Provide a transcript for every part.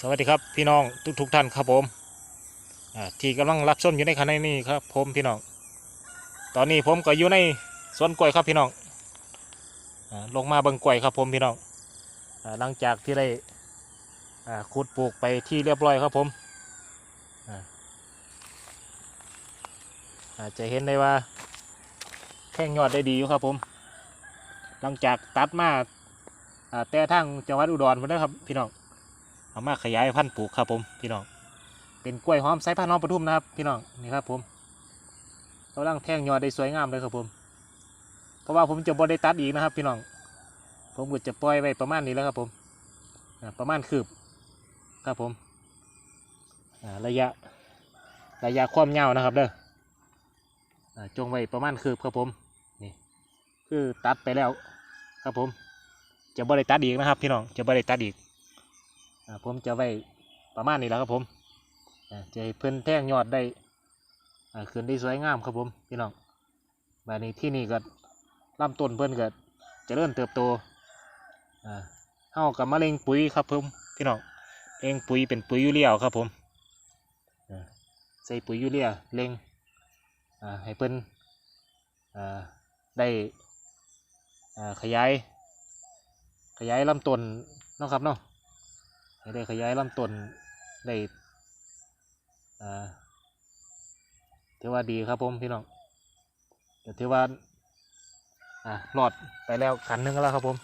สวัสดีครับพี่น้องทุกทุกท่านครับผมที่กำลังรับชมอยู่ในขณะนี้ครับผมพี่น้องตอนนี้ผมก็อยู่ในสวนกล้วยครับพี่น้องอลงมาเบิ่งกล้วยครับผมพี่น้องหลังจากที่ได้ขุดปลูกไปที่เรียบร้อยครับผมอาจจะเห็นได้ว่าแท่งยอดได้ดีอยู่ครับผม หลังจากตัดมาอ่าแต่ทางจังหวัดอุดรมาแล้วครับพี่น้อง เอามาขยายพันธุ์ปลูกครับผมพี่น้องเป็นกล้วยหอมสายพันธุ์น้องปทุมนะครับพี่น้องนี่ครับผมกำลังแทงยอดได้สวยงามเลยครับผม เพราะว่าผมจะบ่ได้ตัดอีกนะครับ พี่น้องผมก็จะปล่อยไว้ประมาณนี้แล้วครับผมอ่าประมาณคืบครับผมอ่าระยะระยะความยาวนะครับเด้ออ่าจงไว้ประมาณคืบครับผมนี่คือตัดไปแล้วครับผม จะบ่ได้ตัดอีกนะครับ พี่น้องจะบ่ได้ตัดอีก ผมจะไว้ประมาณนี้แล้วครับผมจะให้เพิ่นแท่งยอดได้ขึ้นได้สวยงามครับผมพี่น้องแบบนี้ที่นี่ก็ลำต้นเพิ่นก็จะเริ่มเติบโตอ่าเฮากับมะเร็งปุ๋ยครับผมพี่น้องเองปุ๋ยเป็นปุ๋ยยูเรียครับผมใส่ปุ๋ยยูเรียเล็งให้เพิ่นอ่าได้ขยายขยายลำต้นนะครับเนาะ ได้ขยายลำต้นได้ถือว่าดีครับผมพี่น้องก็ถือว่าอ่อดไปแล้วขันหนึงแล้วครับผม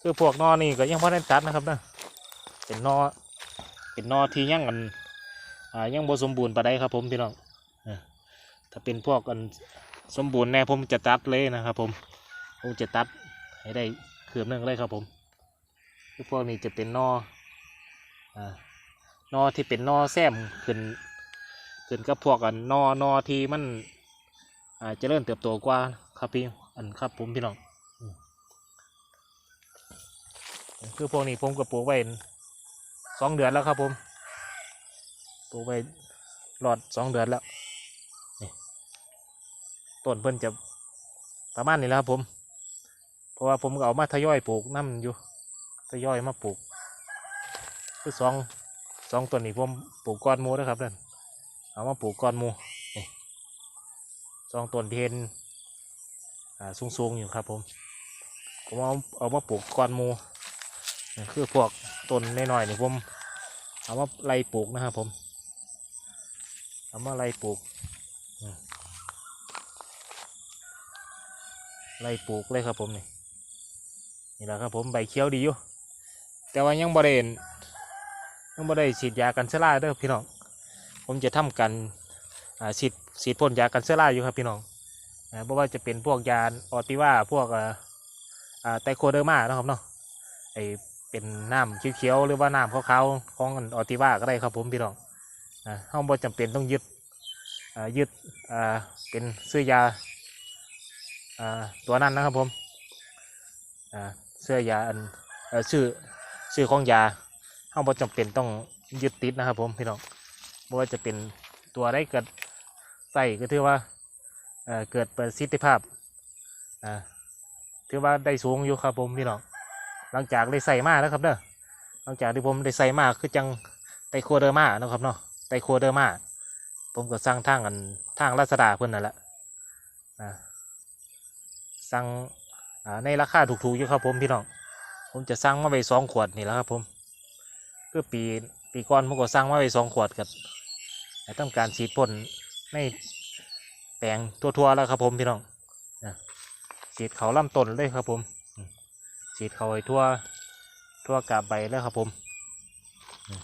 คือพวกนอนี่ก็ยังพอได้ตัดนะครับนะเป็นนอเป็นนอที่ยังกันอ่ายังบสมบูรณ์ปานใดครับผมพี่น้องถ้าเป็นพวกกันสมบูรณ์แน่ผมจะตัดเลยนะครับผมผมจะตัดให้ได้เคือบหนึงเลยครับผม พวกนี้จะเป็นนออ่านอที่เป็นนอแซมขึ้นขึ้นกับพวกอันนอนอที่มันอ่าเจะเริ่มเติบโตกว่าครับพี่อันครับผมพี่น้องคือพวกนี้ผมก็ปลูกไว้สองเดือนแล้วครับผมปลูกไว้รอดสองเดือนแล้วนี่ต้นเพิ่นจะประมาณนี้แล้วครับผม เพราะว่าผมก็เอามาทยอยปลูกน้ำอยู่ ทยอยมาปลูกคือสองสองต้นนี้ผมปลูกก้อนมูนะครับนั่นเอามาปลูกก้อนมูนี่สองต้นเทนอ่าสูงๆอยู่ครับผมผมเอาเอามาปลูกก้อนมูนี่คือพวกต้นน้อยๆนี่ผมเอามาไล่ปลูกนะครับผมเอามาไล่ปลูกไล่ปลูกเลยครับผมนี่นี่แหละครับผมใบเขียวดีอยู่ แต่ว่ายังบริเวณยังบริเวฉีดยากันเชื้อราเด้อพี่น้อง ผมจะทำกันฉีดฉีดพ่นยากันเชื้อราอยู่ครับพี่น้องเพราะว่าจะเป็นพวกยาออติว่าพวกอ่อไตโคเดอร์มานะครับเนาะไอเป็นน้ำเขียวๆหรือว่าน้ำขาวๆของออติว่าก็ได้ครับผมพี่น้องห้องบ่จำเป็นต้องยึดยึดอ่าเป็นซื้อยาอ่าตัวนั้นนะครับผมเสื้อยาอันเอ่อชื่อ ชื่อของยาเฮาบ่จำเป็นต้องยึดติดนะครับ ผมพี่น้องบ่ว่าจะเป็นตัวได้เกิดใส่ก็ถือว่าเเกิดประสิทธิภาพถือว่าได้สูงอยู่ครับผมพี่น้องหลังจากได้ใส่มาแล้วครับเด้อหลังจากที่ผมได้ใส่มาคือจังไตโคเดอร์มาเนะครับเนาะไตโคเดอร์มาผมก็สั่งทางอันทางราษฎาเพิ่อนนั่นแหละอ่าสั่งในราคาถูกๆอยู่ครับผมพี่น้อง ผมจะสั่งมาไปสองขวดนี่แหละครับผมเพื่อปีปีก่อนผมก็สั่งมาไปสองขวดกับต้องการฉีดพ่นในแปลงทั่วๆแล้วครับผมพี่น้องฉีดเขาล่ำต้นเลยครับผมฉีดเขาไอ้ทั่วทั่วกาบใบแล้วครับผมอืม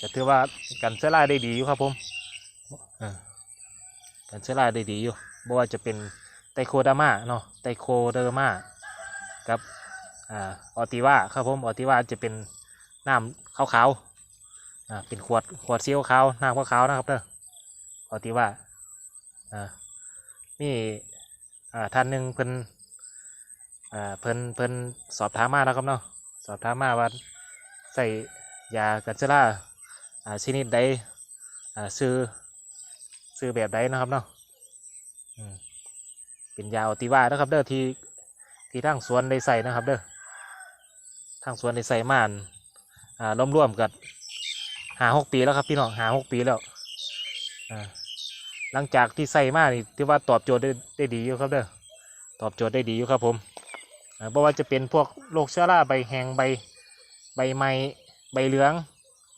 ก็ถือว่ากันเชื้อราได้ดีอยู่ครับผมกันเชื้อราได้ดีอยู่ไม่ว่าจะเป็นไตโคดามาเนาะไตโคเดอร์มากับ ออติว่าครับผมออติว่าจะเป็นน้ำขาวๆอ่าเป็นขวดขวดซีอิ๊วขาวน้ำขาวๆนะครับเด้อออติว่าอ่านี่อ่าท่านหนึ่งเพิ่นอ่าเพิ่นเพิ่นสอบถามมาแล้วครับเนาะสอบถามมาว่าใส่ยากันเซล่าอ่าชนิดใดอ่าซื้อซื้อแบบใดนะครับเนาะอืมเป็นยาออติว่านะครับเด้อที่ที่ทางสวนได้ใส่นะครับเด้อ ทางสวนในใส่มานอ่าร่วมๆกับหาหกปีแล้วครับพี่น้องหาหกปีแล้วอ่าหลังจากที่ใส่มานี่ถือว่าตอบโจทย์ได้ได้ดีอยู่ครับเด้อตอบโจทย์ได้ดีอยู่ครับผมอ่าเพราะว่าจะเป็นพวกโรคเชื้อราใบแห้งใบใบไม้ใบเหลือง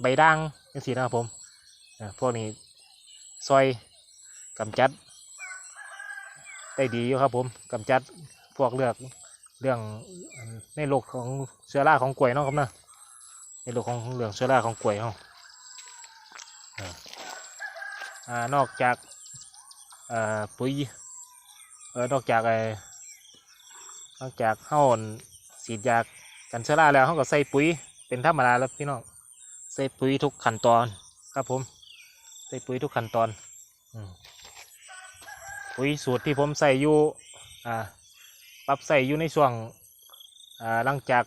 ใบด่างจังซี่นะครับผมอ่าพวกนี้ซอยกำจัดได้ดีอยู่ครับผมกำจัดพวกเลือก เรื่องในโรคของเชื้อราของกล้วยเนาะครับเนะในโรคของเรื่องเชื้อราของกล้วยเนาะนอกจากปุ๋ยนอกจากไอ้นอกจากเฮาอั่นฉีดยากันเชื้อราแล้วเฮาก็ใส่ปุ๋ยเป็นธรรมดาแล้วพี่น้องใส่ปุ๋ยทุกขั้นตอนครับผมใส่ปุ๋ยทุกขั้นตอนอปุ๋ยสูตรที่ผมใส่อยู่อ่า ปรับใส่อยู่ในช่วงอ่าหลังจาก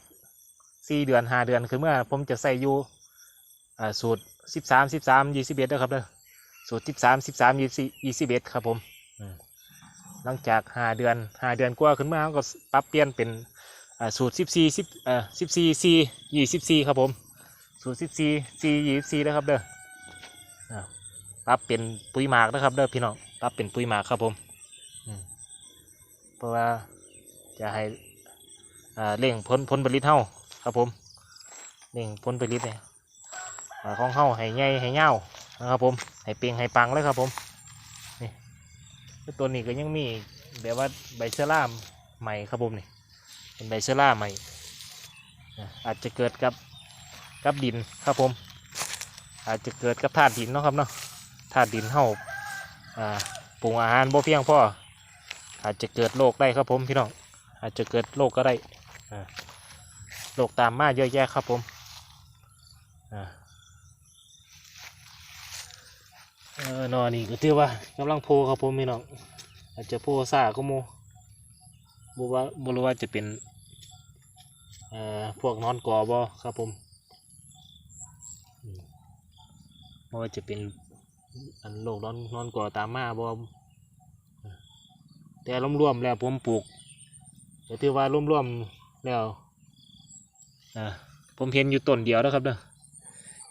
สี่เดือนห้าเดือนคือเมื่อผมจะใส่อยู่อ่าสูตรสิบสามสิบสามยี่สิบเอ็ดนะครับเด้อสูตรสิบสามสิบสามยี่สิบยี่สิบเอ็ดครับผมอืมหลังจากห้าเดือนห้าเดือนกว่าขึ้นมาก็ปรับเปลี่ยนเป็นอ่าสูตรสิบสี่สิบอ่าสิบสี่สี่ยี่สิบสี่ครับผมสูตรสิบสี่สี่ยี่สิบสี่นะครับเด้ออ่าปรับเป็นปุ๋ยหมากนะครับเด้อพี่น้องปรับเป็นปุ๋ยหมากครับผมอืมเพราะว่า จะให้เร่งผลผลผลิตเฮาครับผมเร่งผลผลิตเนี่ยของเฮาให้ใหญ่ให้เงานะครับผมให้เปียงให้ปังเลยครับผมนี่ตัวนี้ก็ยังมีแบบว่าใบเชื้อราใหม่ครับผมนี่เป็นใบเชื้อราใหม่อาจจะเกิดกับกับดินครับผม อาจจะเกิดกับธาตุดินเนาะครับเนาะธาตุดินเฮาอ่าปรุงอาหารบ่เพียงพออาจจะเกิดโรคได้ครับผมพี่น้อง อาจจะเกิดโรคก็ได้โรคตามมาเยอะแยะครับผมอ่าเออนอนี่ก็ถือว่ากำลังโพครับผมพี่น้องอาจจะโพซาก็โมบ่ว่าบ่รู้ว่าจะเป็นพวกนอนกอบ่ครับผมบ่ว่าจะเป็นอันโลกนอนนอนก่อตามมาบ่แต่รวมๆแล้วผมปลูก ก็ถือว่ารวมๆแล้วอ่าผมเห็นอยู่ต้นเดียวนะครับเด้อ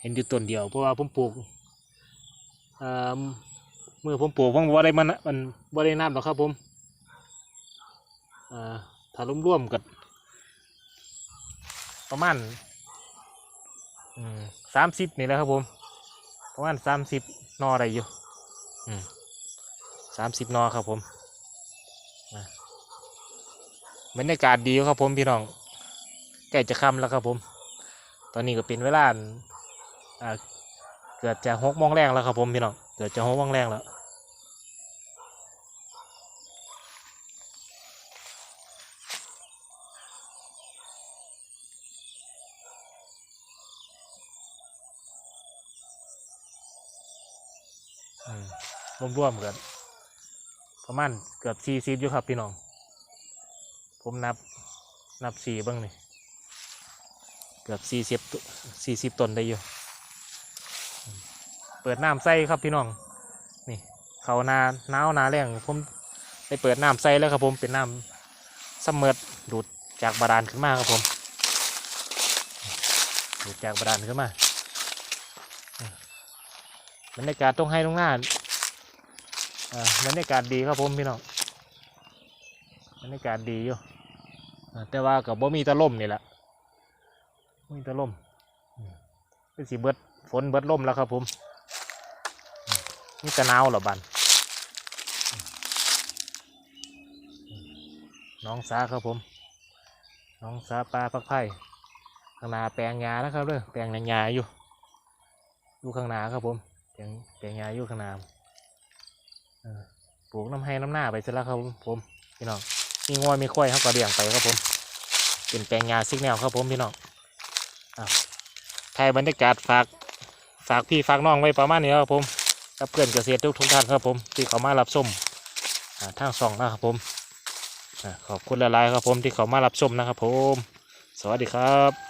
เห็นอยู่ต้นเดียวเพราะว่าผมปลูกอ่าเมื่อผมปลูกผมบ่ได้มันมันบ่ได้น้ำหรอกครับผมอ่าถ้ารวมๆกับประมาณสามสิบนี่แหละครับผม ประมาณสามสิบนอได้อยู่สามสิบนอครับผม บรรยากาศดีครับผมพี่น้องใกล้จะค่ำแล้วครับผม ตอนนี้ก็เป็นเวลาเกือบจะหกโมงแรงแล้วครับผมพี่น้องเกือบจะหกโมงแรงแล้วอืมร่วมๆกันประมาณเกือบสี่สิบอยู่ครับพี่น้อง ผมนับนับสี่บ้างนี่เกือบสี่สิบสี่สิบต้นได้อยู่ เปิดน้ำใส่ครับพี่น้อง นี่เขานาหนาวนาแรงผมได้เปิดน้ำใส่แล้วครับผมเป็นน้ำซัมเมอร์ดูดจากบาดาลขึ้นมาครับผมดูดจากบาดาลขึ้นมาบรรยากาศตรงให้ตรงหน้าอ่าบรรยากาศดีครับผมพี่น้องบรรยากาศดีอยู่ แต่ว่ากับบ่มีตะล่มนี่แหละมีตะล่มเป็นสีเบิดฝนเบิดล่มแล้วครับผมนี่ตะหนาวหรอบันน้องสาครับผมน้องสาปลาพักไผ่ข้างนาแปลงยานะครับเด้อแปลงยาอยู่อยู่ข้างนาครับผมแปลงแปลงยาอยู่ข้างนาปลูกน้ำให้น้ำหน้าไปซะแล้วครับผมพี่น้อง มีงอยมีควายเขาก็เลี้ยงไปครับผมเป็นแปลงยาซิกแนวครับผมพี่น้องถ่ายบรรยากาศฝากฝากพี่ฝากน้องไว้ประมาณนี้ครับผมกับเพื่อนเกษตรทุกทุกท่านครับผมที่เขามารับชมทางสองนะครับผมขอบคุณหลายๆครับผมที่เขามารับชมนะครับผม สวัสดีครับ